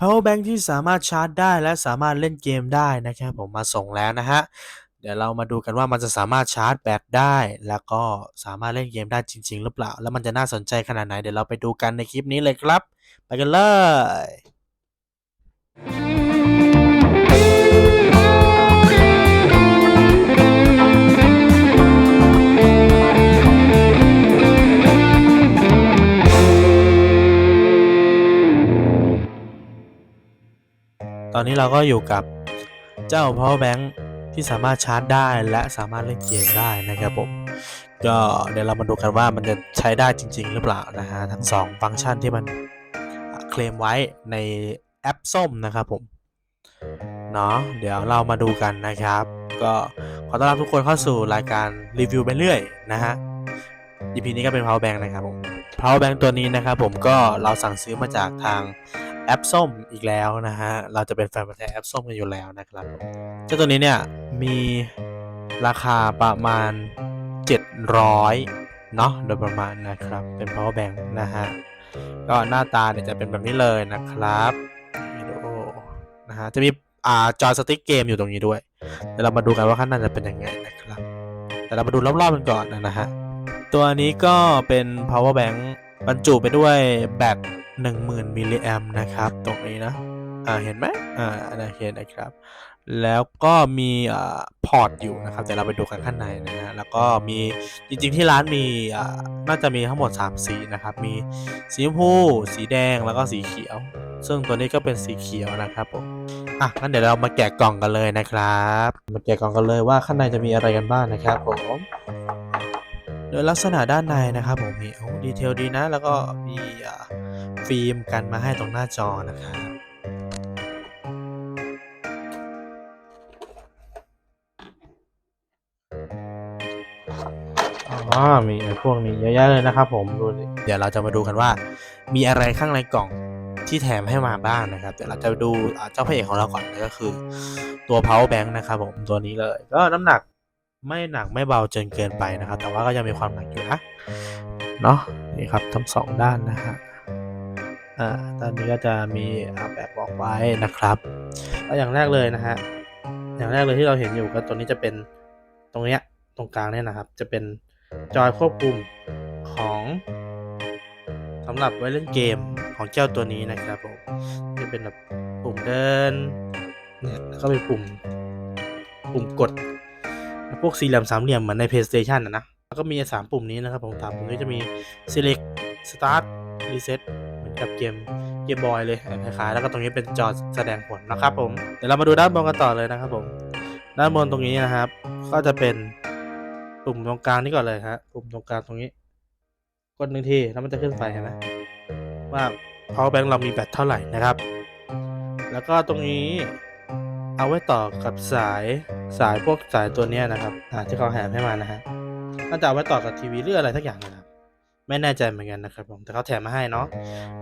power bank ที่สามารถชาร์จได้และสามารถเล่นเกมได้นะครับผมมาส่งแล้วนะฮะเดี๋ยวเรามาดูกันว่ามันจะสามารถชาร์จแบตได้ แล้วก็สามารถเล่นเกมได้จริง ๆ หรือเปล่า แล้วมันจะน่าสนใจขนาดไหนเดี๋ยวเราไปดูกันในคลิปนี้เลยครับ ไปกันเลย ตอนนี้เราก็อยู่กับเจ้า power bank ที่สามารถชาร์จได้และสามารถเล่นเกมได้นะครับผมก็เดี๋ยวเรามาดูกันว่ามันจะใช้ได้จริง ๆ หรือเปล่านะฮะทั้ง 2 ฟังก์ชันที่มันเคลมไว้ในแอปส้มนะครับผมเนาะเดี๋ยวเรามาดูกันนะครับ ก็ขอต้อนรับทุกคนเข้าสู่รายการรีวิวไปเรื่อยนะฮะ EP นี้ก็เป็น power bank นะครับผม power bank ตัวนี้นะครับผมก็เราสั่งซื้อมาจากทาง แอปส้มอีกแล้วนะฮะ เราจะเป็นแฟนพันธุ์แท้แอปส้มกันอยู่แล้วนะครับเจ้าตัวนี้เนี่ยมีราคาประมาณ 700 เนาะโดยประมาณนะครับ เป็น power bank นะฮะ ก็หน้าตาเนี่ยจะเป็นแบบนี้เลยนะครับดูนะฮะ จะมีอ่าจอยสติ๊กเกมอยู่ตรงนี้ด้วย เดี๋ยวเรามาดูกันว่าข้างในจะเป็นยังไงนะครับ แต่เรามาดูรอบๆกันก่อนนะฮะ ตัวนี้ก็เป็น power bank บรรจุไปด้วยแบต 10,000มิลลิแอมนะครับ ตรงนี้นะ อ่า เห็นไหมอ่านะเห็นนะครับ แล้วก็มีอ่าพอร์ตอยู่นะครับ เดี๋ยวเราไปดูกันข้างในนะฮะ แล้วก็มีจริงๆที่ร้านมีอ่าน่าจะมีทั้งหมด 3 สีนะครับ มีสีชมพู สีแดง แล้วก็สีเขียว ซึ่งตัวนี้ก็เป็นสีเขียวนะครับผม อะ งั้นเดี๋ยวเรามาแกะกล่องกันเลยนะครับ มาแกะกล่องกันเลยว่าข้างในจะมีอะไรกันบ้างนะครับผม โดยลักษณะด้านในนะครับผมมีโอ้ดีเทลดีนะ แล้วก็มีฟิล์มกันมาให้ตรงหน้าจอนะครับอ๋อมีไอ้พวกนี้เยอะแยะเลยนะครับผมดูดเดี๋ยวเราจะมาดูกันว่า มีอะไรข้างในกล่องที่แถมให้มาบ้างนะครับ เดี๋ยวเราจะดูเจ้าพระเอกของเราก่อนก็คือตัว power bank นะครับผมตัวนี้เลย ก็น้ำหนัก ไม่หนักไม่เบาจนเกินไปนะครับ แต่ว่าก็ยังมีความหนักอยู่นะเนาะนี่ครับทั้งสองด้านนะฮะอ่าด้านนี้ก็จะมีแบบบอกไว้นะครับก็อย่างแรกเลยนะฮะอย่างแรกเลยที่เราเห็นอยู่ก็ตัวนี้จะเป็นตรงเนี้ยตรงกลางเนี่ยนะครับ จะเป็นจอยควบคุมของสำหรับไว้เล่นเกมของเจ้าตัวนี้นะครับผมจะเป็นแบบปุ่มเดินเนี่ยแล้วก็เป็นปุ่มปุ่มกด พวกสี่เหลี่ยมสามเหลี่ยมเหมือนใน PlayStation นะนะแล้วก็มีสามปุ่มนี้นะครับผมสามปุ่มนี้จะมี select start reset เหมือนกับเกมเกมบอยเลยคล้ายๆแล้วก็ตรงนี้เป็นจอแสดงผลนะครับผมเดี๋ยวเรามาดูด้านบนกันต่อเลยนะครับผมด้านบนตรงนี้นะครับ ก็จะเป็นปุ่มตรงกลางนี่ก่อนเลยฮะปุ่มตรงกลางตรงนี้ กดหนึ่งทีแล้วมันจะขึ้นไฟเห็นไหมว่า power bank เรามีแบตเท่าไหร่นะครับ แล้วก็ตรงนี้ เอาไว้ต่อกับสายสายพวกสายตัวเนี้ยนะครับอ่าที่เขาแถมให้มานะฮะน่าจะเอาไว้ต่อกับทีวีหรืออะไรสักอย่างนะครับ ไม่แน่ใจเหมือนกันนะครับผมแต่เขาแถมมาให้เนาะ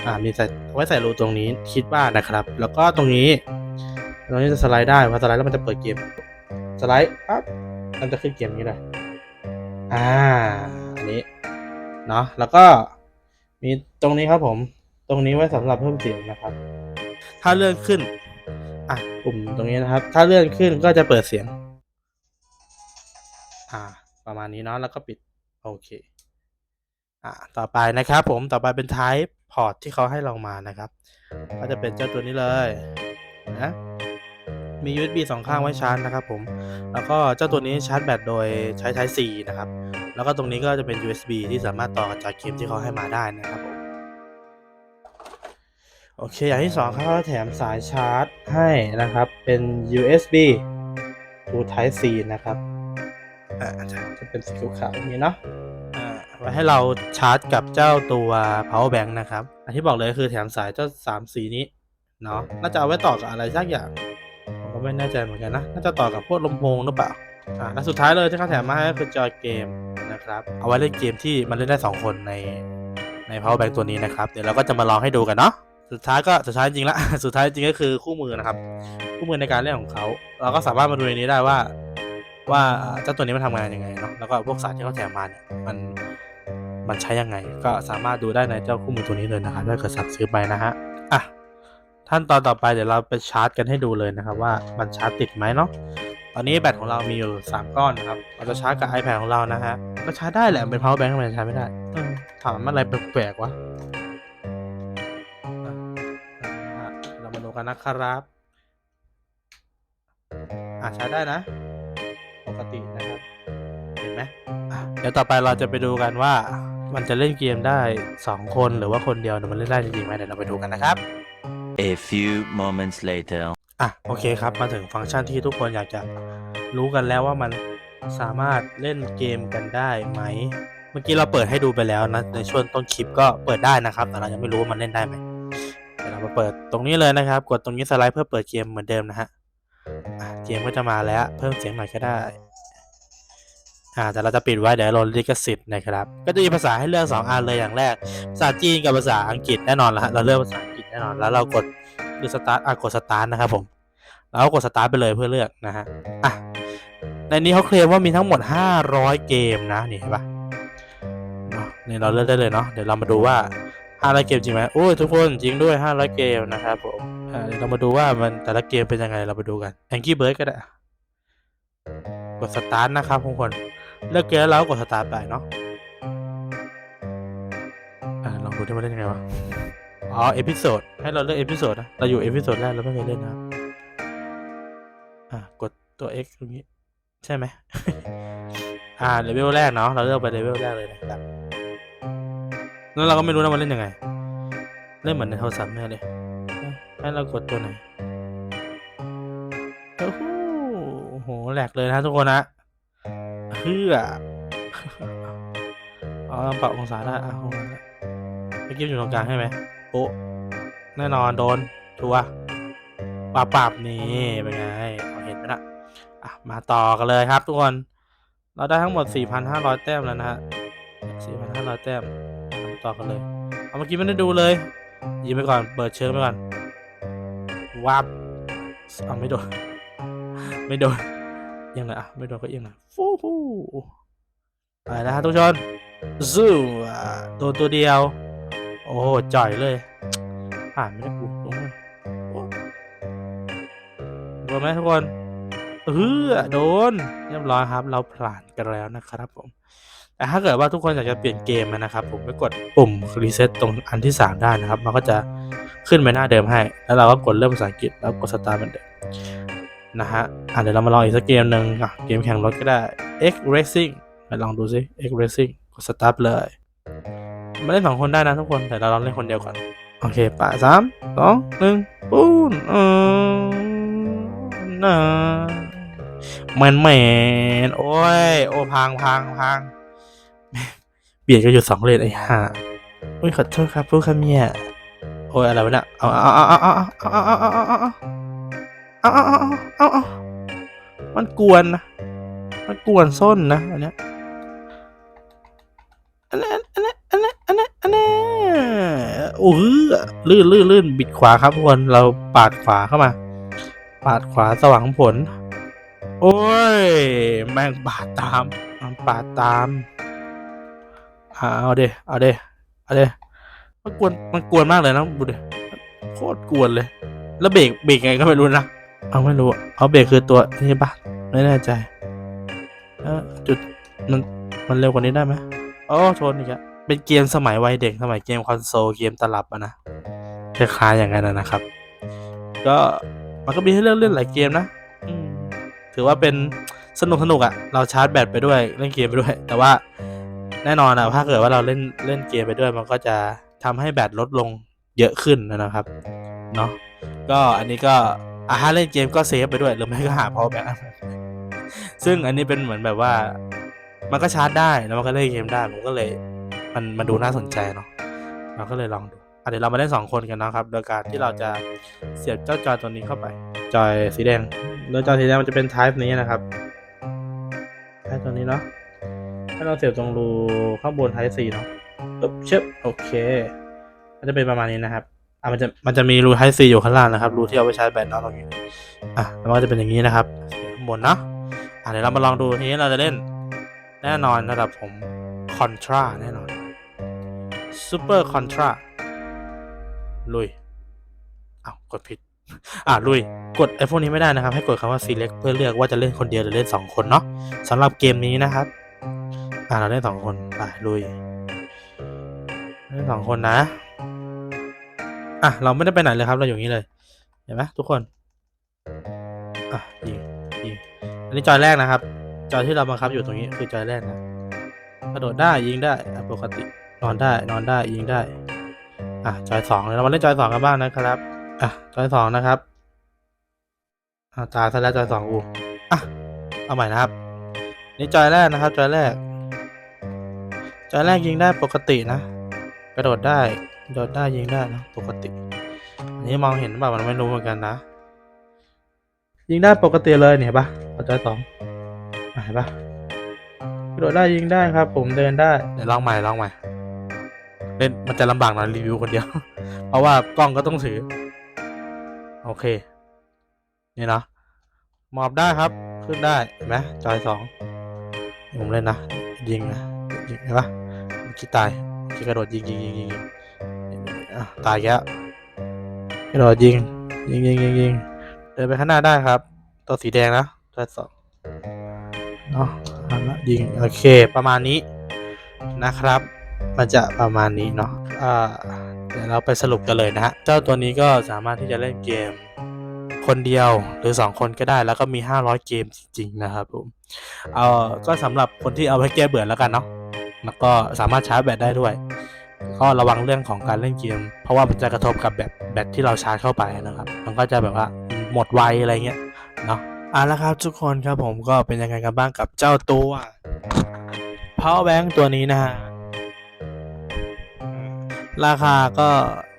อ่ามีใส่เอาไว้ใส่รูตรงนี้คิดว่านะครับ แล้วก็ตรงนี้ตรงนี้จะสไลด์ได้พอสไลด์แล้วมันจะเปิดเกมสไลด์ปั๊บมันจะขึ้นเกมนี้เลยอ่าอันนี้เนาะแล้วก็มีตรงนี้ครับผม ตรงนี้ไว้สำหรับเพิ่มเสียงนะครับ ถ้าเลื่อนขึ้น อะปุ่มตรงนี้นะครับ ถ้าเลื่อนขึ้นก็จะเปิดเสียง อ่า ประมาณนี้เนาะแล้วก็ปิด โอเค อ่าต่อไปนะครับ ผมต่อไปเป็น type port ที่เขาให้เรามานะครับ ก็จะเป็นเจ้าตัวนี้เลยนะมี USB สองข้างไว้ชาร์จนะครับ ผม แล้วก็เจ้าตัวนี้ชาร์จแบตโดยใช้ Type C นะครับ แล้วก็ตรงนี้ก็จะเป็น USB ที่สามารถต่อกับจอยเกมที่เขาให้มาได้นะครับผม โอเค อย่างที่สองเขาแถมสายชาร์จให้นะครับ เป็น USB to Type C นะครับ อ่าจะเป็นสีขาวๆนี้เนาะอ่าไว้ให้เราชาร์จกับเจ้าตัว power bank นะครับอันที่บอกเลยคือแถมสายเจ้าสามสีนี้ เนาะน่าจะเอาไว้ต่อกับอะไรสักอย่าง ผมก็ไม่แน่ใจเหมือนกันนะ น่าจะต่อกับพวกลำโพงหรือเปล่า อ่าและสุดท้ายเลยที่เขาแถมมาให้ก็คือจอยเกมนะครับ เอาไว้เล่นเกมที่มันเล่นได้ 2 คนในใน power bank ตัวนี้นะครับ เดี๋ยวเราก็จะมาลองให้ดูกันเนาะ สุดท้ายก็สุดท้ายจริงละ สุดท้ายจริงก็คือคู่มือนะครับ คู่มือในการเล่นของเขา เราก็สามารถมาดูในนี้ได้ว่า ว่าเจ้าตัวนี้มันทำงานยังไงเนาะแล้วก็พวกสายที่เขาแถมมาเนี่ยมันมันใช้ยังไง ก็สามารถดูได้ในเจ้าคู่มือตัวนี้เลยนะครับถ้าเกิดสั่งซื้อไปนะฮะอะขั้นตอนต่อไปเดี๋ยวเราไปชาร์จกันให้ดูเลยนะครับ ว่ามันชาร์จติดไหมเนาะตอนนี้แบตของเรามีอยู่ 3 ก้อนนะครับ เราจะชาร์จกับ iPad ของเรานะฮะก็ชาร์จได้แหละเป็น power bank ทำไมชาร์จไม่ได้เออถามอะไรแปลกๆวะอะ ดูกันนะครับ อะชาร์จได้นะ ปกตินะครับ เห็นไหมอะเดี๋ยวต่อไปเราจะไปดูกันว่า มันจะเล่นเกมได้ 2 คนหรือว่าคนเดียวเนี่ยมันเล่นได้จริงๆไหมเดี๋ยวเราไปดูกันนะครับ A few moments later. อะโอเคครับ มาถึงฟังก์ชันที่ทุกคนอยากจะรู้กันแล้วว่ามันสามารถเล่นเกมกันได้ไหม เมื่อกี้เราเปิดให้ดูไปแล้วนะ ในช่วงต้นคลิปก็เปิดได้นะครับ แต่เรายังไม่รู้ว่ามันเล่นได้ไหม เรามาเปิดตรงนี้เลยนะครับ กดตรงนี้สไลด์เพื่อเปิดเกมเหมือนเดิมนะฮะเกมก็จะมาแล้ว เพิ่มเสียงหน่อยก็ได้อ่าแต่เราจะปิดไว้เดี๋ยวโดนลิขสิทธิ์นะครับ ก็จะมีภาษาให้เลือกสองอันเลยอย่างแรก ภาษาจีนกับภาษาอังกฤษแน่นอนละฮะเราเลือกภาษาอังกฤษแน่นอน แล้วเรากดดูสตาร์ทอะกดสตาร์ทนะครับผมแล้วกดสตาร์ทไปเลยเพื่อเลือกนะฮะอะในนี้เขาเคลมว่ามีทั้งหมด 500 เกมนะนี่เห็นปะเนาะนี่เราเลือกได้เลยเนาะเดี๋ยวเรามาดูว่า 500 เกมจริงไหมโอ้ยทุกคนจริงด้วย 500 เกมนะครับผมเดี๋ยวเรามาดูว่ามันแต่ละเกมเป็นยังไงเราไปดูกัน Angry Bird ก็ได้กดสตาร์ทนะครับทุกคนเลือกเกมแล้วกดสตาร์ทไปเนาะอ่าลองดูที่มันเล่นยังไงวะอ๋อเอพิโซดให้เราเลือกเอพิโซดนะเราอยู่เอพิโซดแรกเราไม่เคยเล่นนะครับอะกดตัว X ตรงนี้ ใช่ไหมอ่าเลเวลแรกเนาะเราเลือกไปเลเวลแรกเลยนะครับ แล้วเราก็ไม่รู้นะมันเล่นยังไง เล่นเหมือนในโทรศัพท์แน่เลยให้เรากดตัวไหนโอ้โหโอ้โหแหลกเลยนะทุกคนนะเพื่ออ๋อปรับองศาได้อะของมันไปกิ้มอยู่ตรงกลางใช่ไหมโอ้แน่นอนโดนชัวร์ปรับปรับนี่เป็นไงเอาเห็นไหมนะอะมาต่อกันเลยครับทุกคน เราได้ทั้งหมด 4,500 แต้มแล้วนะฮะ4,500 แต้มมา ต่อกันเลย เอาเมื่อกี้ไม่ได้ดูเลยยิงไปก่อน เปิดเชิงไปก่อนวับเอาไม่โดน ไม่โดนยังไงอะ ไม่โดนก็ยังไงฟูฟูไปนะฮะทุกคนซูโดนตัวเดียว โอ้จ่อยเลย ผ่านไม่ได้กูลงเลยโดนไหมทุกคนเออโดนเรียบร้อยครับ เราผ่านกันแล้วนะครับผม แต่ถ้าเกิดว่าทุกคนอยากจะเปลี่ยนเกมนะครับ ผมไปกดปุ่มรีเซ็ตตรงอันที่ 3 ได้นะครับ มันก็จะขึ้นไปหน้าเดิมให้ แล้วเราก็กดเริ่มภาษาอังกฤษแล้วกดสตาร์ทเหมือนเดิมนะฮะอะเดี๋ยวเรามาลองอีกสักเกมหนึ่งอะเกมแข่งรถก็ได้ X Racing ไปลองดูซิ X Racing กดสตาร์ทเลยมาเล่นสองคนได้นะทุกคนแต่เราลองเล่นคนเดียวก่อนโอเคปะสามสองหนึ่งปูนเออนะแมนแมนโอ้ยโอ้พังพังพัง เบียดกันอยู่สองเลนไอ้ห่าอุ้ยขอโทษครับผู้คำเมียโอ้ยอะไรวะเนี่ยเอาเอาเอาเอาเอาเอาเอาเอาเอาเอาเอาเอาเอาเอาเอามันกวนนะมันกวนส้นนะอันเนี้ยอันนี้อันนี้อันนี้อันนี้อันนี้โอ้โหลื่นลื่นลื่นบิดขวาครับทุกคนเราปาดขวาเข้ามา ปาดขวาสว่างผล โอ้ย แม่งปาดตามปาดตาม อ่าเอาเดเอาเดเอาเดมันกวนมันกวนมากเลยนะบุเดโคตรกวนเลย แล้วเบรกเบรกไงก็ไม่รู้นะเอาไม่รู้เอาเบรกคือตัวนี่ปะไม่แน่ใจเออจุดมันมันเร็วกว่านี้ได้ไหมโอ้ชนอีกอะเป็นเกมสมัยวัยเด็กสมัยเกมคอนโซลเกมตลับอะนะคล้ายๆอย่างนั้นนะนะครับ ก็มันก็มีให้เลือกเล่นหลายเกมนะอืมถือว่าเป็นสนุกสนุกอะเราชาร์จแบตไปด้วยเล่นเกมไปด้วย แต่ว่า แน่นอนอะถ้าเกิดว่าเราเล่นเล่นเกมไปด้วยมันก็จะทำให้แบตลดลงเยอะขึ้นนะครับเนาะก็อันนี้ก็อะถ้าเล่นเกมก็เซฟไปด้วยหรือไม่ก็หา power bank ซึ่งอันนี้เป็นเหมือนแบบว่า มันก็ชาร์จได้แล้วมันก็เล่นเกมได้ผมก็เลย มันมันดูน่าสนใจเนาะเราก็เลยลองดูเดี๋ยวเรามาเล่นสองคนกันนะครับ โดยการที่เราจะเสียบเจ้าจอยตัวนี้เข้าไป จอยสีแดงแล้วจอยสีแดงมันจะเป็น type นี้นะครับ type ตัวนี้เนาะ เราเสียบตรงรูข้างบน Type C เนาะปึ๊บเชิบโอเคมันจะเป็นประมาณนี้นะครับอะมันจะมันจะมีรู Type C อยู่ข้างล่างนะครับรูที่เอาไว้ใช้แบตเนาะตรงนี้อะแล้วมันก็จะเป็นอย่างนี้นะครับข้างบนเนาะอะเดี๋ยวเรามาลองดูทีนี้เราจะเล่นแน่นอนระดับผม Contra แน่นอน Super Contra ลุยอ้าวกดผิด อ่าลุย กดไอ้พวกนี้ไม่ได้นะครับ ให้กดคำว่า select เพื่อเลือกว่าจะเล่นคนเดียวหรือเล่นสองคนเนาะสำหรับเกมนี้นะครับ อ่าเราเล่นสองคนไปลุยเล่นสองคนนะ อะ เราไม่ได้ไปไหนเลยครับ เราอยู่นี้เลย เห็นไหมทุกคน อะยิงยิงอันนี้จอยแรกนะครับ จอยที่เราบังคับอยู่ตรงนี้คือจอยแรกนะ กระโดดได้ยิงได้ปกติ นอนได้ นอนได้ยิงได้ อะ จอยสองเรามาเล่นจอยสองกันบ้างนะครับ อะ จอยสองนะครับอะตาซะแล้วจอยสองอู อะ เอาใหม่นะครับ นี่จอยแรกนะครับ จอยแรก จอยแรกยิงได้ปกตินะ กระโดดได้กระโดดได้ยิงได้นะปกติ อันนี้มองเห็นแบบมันไม่รู้เหมือนกันนะ ยิงได้ปกติเลยเนี่ยเห็นปะเอาจอยสองเห็นปะกระโดดได้ยิงได้ครับ ผมเดินได้เดี๋ยวลองใหม่ลองใหม่เล่นมันจะลำบากหน่อยรีวิวคนเดียว เพราะว่ากล้องก็ต้องถือ โอเค นี่นะหมอบได้ครับ ขึ้นได้เห็นไหมจอยสองผมเล่นนะ ยิงนะยิงเห็นปะ เมื่อกี้ตายเมื่อกี้กระโดดยิงยิงยิงยิงยิงอะตายแล้วกระโดดยิงยิงยิงยิงยิงเดินไปข้างหน้าได้ครับ ตัวสีแดงนะจอยสองเนาะหันละยิงโอเคประมาณนี้นะครับ มันจะประมาณนี้เนาะอ่าเดี๋ยวเราไปสรุปกันเลยนะฮะเจ้าตัวนี้ก็สามารถที่จะเล่นเกมคนเดียวหรือ 2 คนก็ได้แล้วก็มี 500 เกมจริงๆนะครับผม เอ่อก็สำหรับคนที่เอาไว้แก้เบื่อแล้วกันเนาะ แล้วก็สามารถชาร์จแบตได้ด้วย ก็ระวังเรื่องของการเล่นเกม เพราะว่ามันจะกระทบกับแบตแบตที่เราชาร์จเข้าไปนะครับ มันก็จะแบบว่าหมดไวอะไรเงี้ยเนาะอะแล้วครับทุกคนครับผมก็เป็นยังไงกันบ้างกับเจ้าตัว power bank ตัวนี้นะฮะราคาก็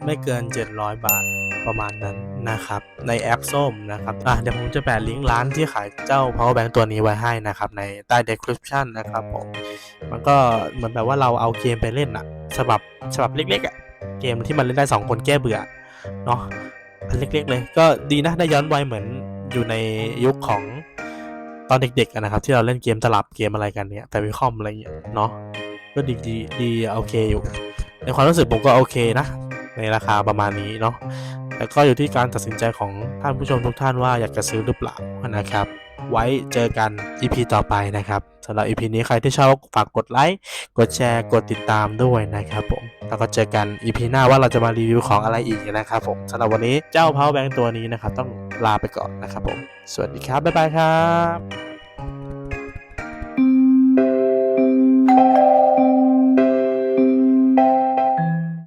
ไม่เกิน 700 บาท ประมาณนั้นนะครับ ในแอปส้มนะครับอะเดี๋ยวผมจะแปะลิงก์ร้านที่ขายเจ้า power bank ตัวนี้ไว้ให้นะครับ ในใต้ description นะครับผมมันก็เหมือนแบบว่าเราเอาเกมไปเล่นอะฉบับฉบับเล็กๆอะเกมที่มันเล่นได้ 2 คนแก้เบื่อเนาะอันเล็กๆเลย ก็ดีนะได้ย้อนวัยเหมือนอยู่ในยุคของตอนเด็กๆนะครับ ที่เราเล่นเกมตลับเกมอะไรกันเนี่ยแต่วิคอมอะไรเงี้ยเนาะก็ดีดีดีโอเคอยู่ ในความรู้สึกผมก็โอเคนะ ในราคาประมาณนี้เนาะ แต่ก็อยู่ที่การตัดสินใจของท่านผู้ชมทุกท่านว่าอยากจะซื้อหรือเปล่านะครับ ไว้เจอกัน EP ต่อไปนะครับสำหรับ EP นี้ใครที่ชอบฝากกดไลค์ กดแชร์ กดติดตามด้วยนะครับผม แล้วก็เจอกัน EP หน้าว่าเราจะมารีวิวของอะไรอีกนะครับผมสำหรับวันนี้เจ้าเพาแบงตัวนี้นะครับต้องลาไปก่อนนะครับผม สวัสดีครับ บ๊ายบายครับ thank you